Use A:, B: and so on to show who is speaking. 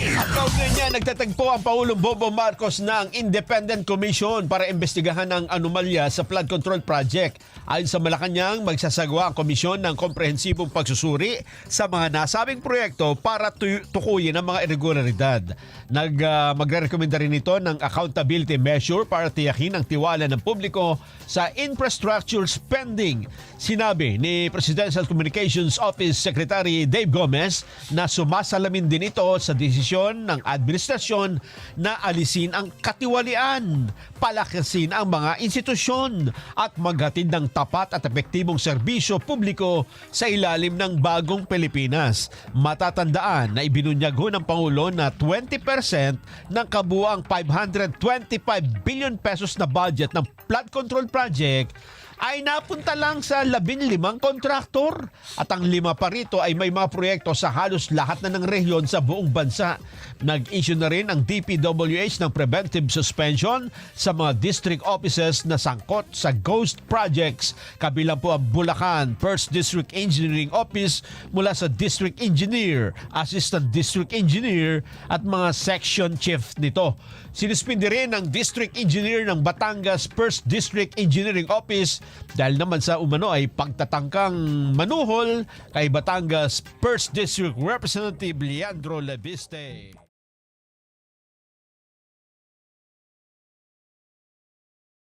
A: At kaugnay niya, nagtatagpo ang Pangulong Bobo Marcos ng Independent Commission para imbestigahan ang anomalya sa flood control project. Ayon sa Malacanang, magsasagawa ang komisyon ng komprehensibong pagsusuri sa mga nasabing proyekto para tu- tukuyin ang mga irregularidad. Nag, ah, magre-recommenda rin ito ng accountability measure para tiyakin ang tiwala ng publiko sa infrastructure spending. Sinabi ni Presidential Communications Office Secretary Dave Gomez na sumasalamin din ito sa desisyon ng administrasyon na alisin ang katiwalian, palakasin ang mga institusyon at maghatid ng tapat at epektibong serbisyo publiko sa ilalim ng bagong Pilipinas. Matatandaan na ibinunyag ho ng Pangulo na 20% ng kabuang 525 billion pesos na budget ng flood control project ay napunta lang sa 15 kontraktor at ang lima pa rito ay may mga proyekto sa halos lahat na ng rehiyon sa buong bansa. Nag-issue na rin ang DPWH ng preventive suspension sa mga district offices na sangkot sa ghost projects. Kabilang po ang Bulacan First District Engineering Office mula sa District Engineer, Assistant District Engineer at mga section chief nito. Sinuspindi rin ang District Engineer ng Batangas First District Engineering Office dahil naman sa umano ay pagtatangkang manuhol kay Batangas First District Representative Leandro Leviste.